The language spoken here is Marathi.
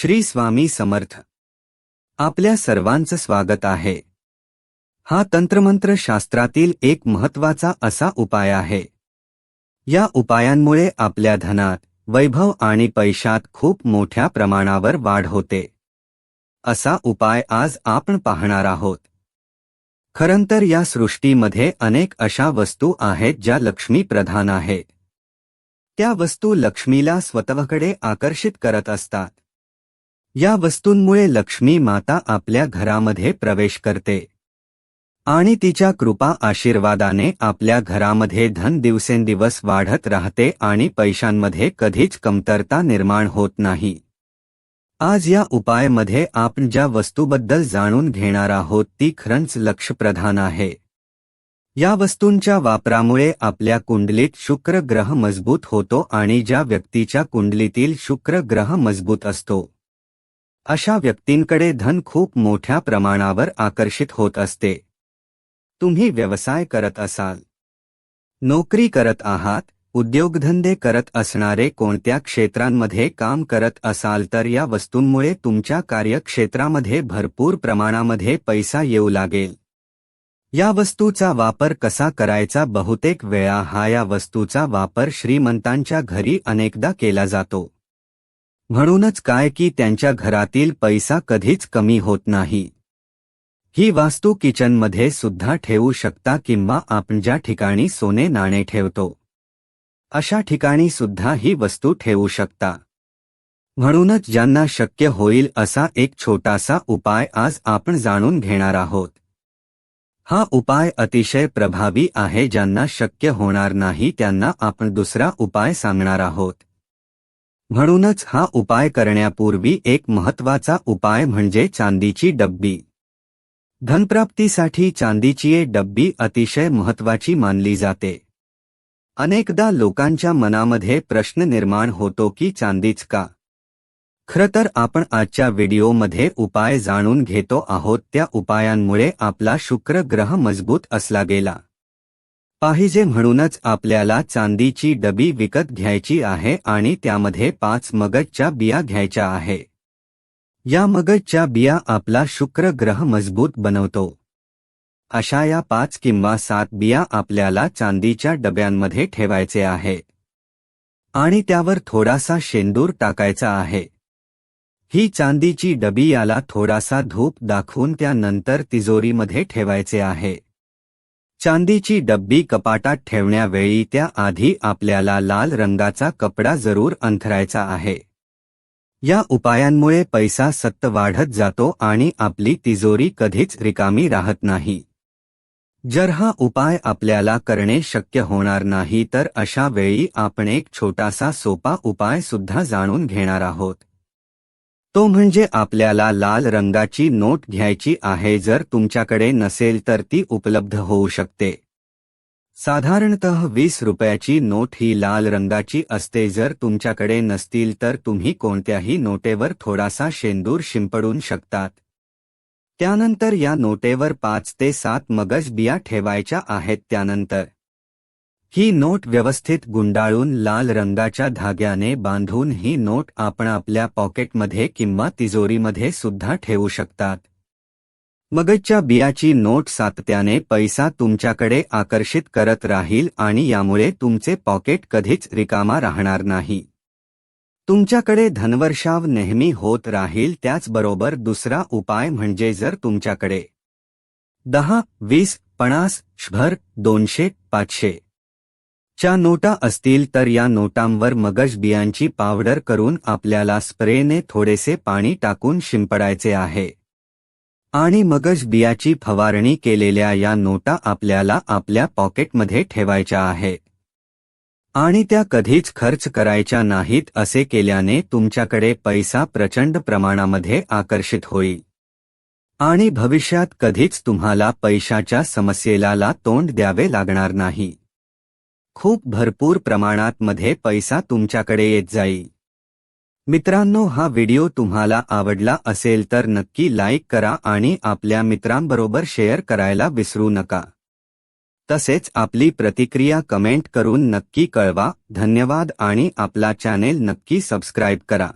श्री स्वामी समर्थ. आपल्या सर्वांचं स्वागत आहे. हा तंत्रमंत्र शास्त्रातील एक महत्त्वाचा असा उपाय आहे. या उपायांमुळे आपल्या धनात वैभव आणि पैशात खूप मोठ्या प्रमाणावर वाढ होते. असा उपाय आज आपण पाहणार आहोत. खरंतर या सृष्टीमध्ये अनेक अशा वस्तू आहेत ज्या लक्ष्मी प्रधान आहेत. त्या वस्तू लक्ष्मीला स्वतःकडे आकर्षित करत असतात. या वस्तूंमुळे लक्ष्मी माता आपल्या घरामध्ये प्रवेश करते. आणि तिच्या कृपा आशीर्वादाने आपल्या घरामध्ये धन दिवसेंदिवस वाढत राहते आणि पैशांमध्ये कधीच कमतरता निर्माण होत नाही. आज या उपायमध्ये आपण ज्या वस्तूबद्दल जाणून घेणार आहोत ती खरंच लक्षप्रधान आहे. या वस्तूंच्या वापरामुळे आपल्या कुंडलीत शुक्र ग्रह मजबूत होतो आणि ज्या व्यक्तीच्या कुंडलीतील शुक्र ग्रह मजबूत असतो. अशा व्यक्तींकडे धन खूप मोठ्या प्रमाणावर आकर्षित होत असते. तुम्ही व्यवसाय करत असाल. नोकरी करत आहात उद्योगधंदे करत असणारे कोणत्या क्षेत्रांमध्ये काम करत असाल तर या वस्तूंमुळे तुमच्या कार्यक्षेत्रामध्ये भरपूर प्रमाणामध्ये पैसा येऊ लागेल. या वस्तूचा वापर कसा करायचा बहुतेक वेळा हा या वस्तूचा वापर श्रीमंतांच्या घरी अनेकदा केला जातो. म्हणूनच काय की त्यांच्या घरातील पैसा कधीच कमी होत नाही. ही वास्तू किचनमध्ये सुद्धा ठेवू शकता किंवा आपण ज्या ठिकाणी सोने नाणे ठेवतो अशा ठिकाणी सुद्धा ही वस्तू ठेवू शकता. म्हणूनच ज्यांना शक्य होईल असा एक छोटासा उपाय आज आपण जाणून घेणार आहोत. हा उपाय अतिशय प्रभावी आहे ज्यांना शक्य होणार नाही त्यांना आपण दुसरा उपाय सांगणार आहोत. म्हणूनच हा उपाय करण्यापूर्वी एक महत्त्वाचा उपाय म्हणजे चांदीची डब्बी. धनप्राप्तीसाठी चांदीची डब्बी अतिशय महत्वाची मानली जाते. अनेकदा लोकांच्या मनामध्ये प्रश्न निर्माण होतो की चांदीच का? खरं तर आपण आजच्या व्हिडिओमध्ये उपाय जाणून घेतो आहोत. त्या उपायांमुळे आपला शुक्र ग्रह मजबूत असला गेला. पाहिजे म्हणूनच आपल्याला चांदीची डबी विकत घ्यायची आहे आणि त्यामध्ये पाच मगजच्या बिया घ्यायच्या आहे. या मगजच्या बिया आपला शुक्र ग्रह मजबूत बनवतो. अशा या पाच किंवा सात बिया आपल्याला चांदीच्या डब्यांमध्ये ठेवायचे आहे. आणि त्यावर थोडासा शेंदूर टाकायचा आहे. ही चांदीची डबी याला थोडासा धूप दाखवून त्यानंतर तिजोरीमध्ये ठेवायचे आहे. चांदीची डब्बी कपाटात ठेवण्यावेळी त्याआधी आपल्याला लाल रंगाचा कपडा जरूर अंथरायचा आहे. या उपायांमुळे पैसा सत्त वाढत जातो आणि आपली तिजोरी कधीच रिकामी राहत नाही. जर हा उपाय आपल्याला करणे शक्य होणार नाही तर अशा वेळी आपण एक छोटासा सोपा उपाय सुद्धा जाणून घेणार आहोत. तो म्हणजे आपल्याला लाल रंगाची नोट घ्यायची आहे जर तुमच्याकडे नसेल तर ती उपलब्ध होऊ शकते. साधारणतः वीस रुपयाची नोट ही लाल रंगाची असते जर तुमच्याकडे नसतील तर तुम्ही कोणत्याही नोटेवर थोडासा शेंदूर शिंपडून शकतात. त्यानंतर या नोटेवर पाच ते सात मगज बिया ठेवायच्या आहेत त्यानंतर ही नोट व्यवस्थित गुंडाळून लाल रंगाच्या धाग्याने बांधून ही नोट आपण आपल्या पॉकेटमध्ये किंवा तिजोरीमध्ये सुद्धा ठेवू शकतात. मगजच्या बियाची नोट सातत्याने पैसा तुमच्याकडे आकर्षित करत राहील आणि यामुळे तुमचे पॉकेट कधीच रिकामा राहणार नाही. तुमच्याकडे धनवर्षाव नेहमी होत राहील त्याचबरोबर दुसरा उपाय म्हणजे जर तुमच्याकडे दहा वीस पन्नास शभर दोनशे पाचशे च्या नोटा असतील तर या नोटांवर मगज बियांची पावडर करून आपल्याला स्प्रेने थोडेसे पाणी टाकून शिंपडायचे आहे. आणि मगज बियाची फवारणी केलेल्या या नोटा आपल्याला आपल्या पॉकेटमध्ये ठेवायच्या आहे. आणि त्या कधीच खर्च करायच्या नाहीत असे केल्याने तुमच्याकडे पैसा प्रचंड प्रमाणामध्ये आकर्षित होईल. आणि भविष्यात कधीच तुम्हाला पैशाच्या समस्येला तोंड द्यावे लागणार नाही. खूप भरपूर प्रमाणात मध्ये पैसा तुमच्याकडे येत जाईल. मित्रांनो हा व्हिडिओ तुम्हाला आवडला असेल तर नक्की लाईक करा आणि आपल्या मित्रांबरोबर शेअर करायला विसरू नका. तसेच आपली प्रतिक्रिया कमेंट करून नक्की कळवा. धन्यवाद आणि आपला चॅनेल नक्की सबस्क्राईब करा.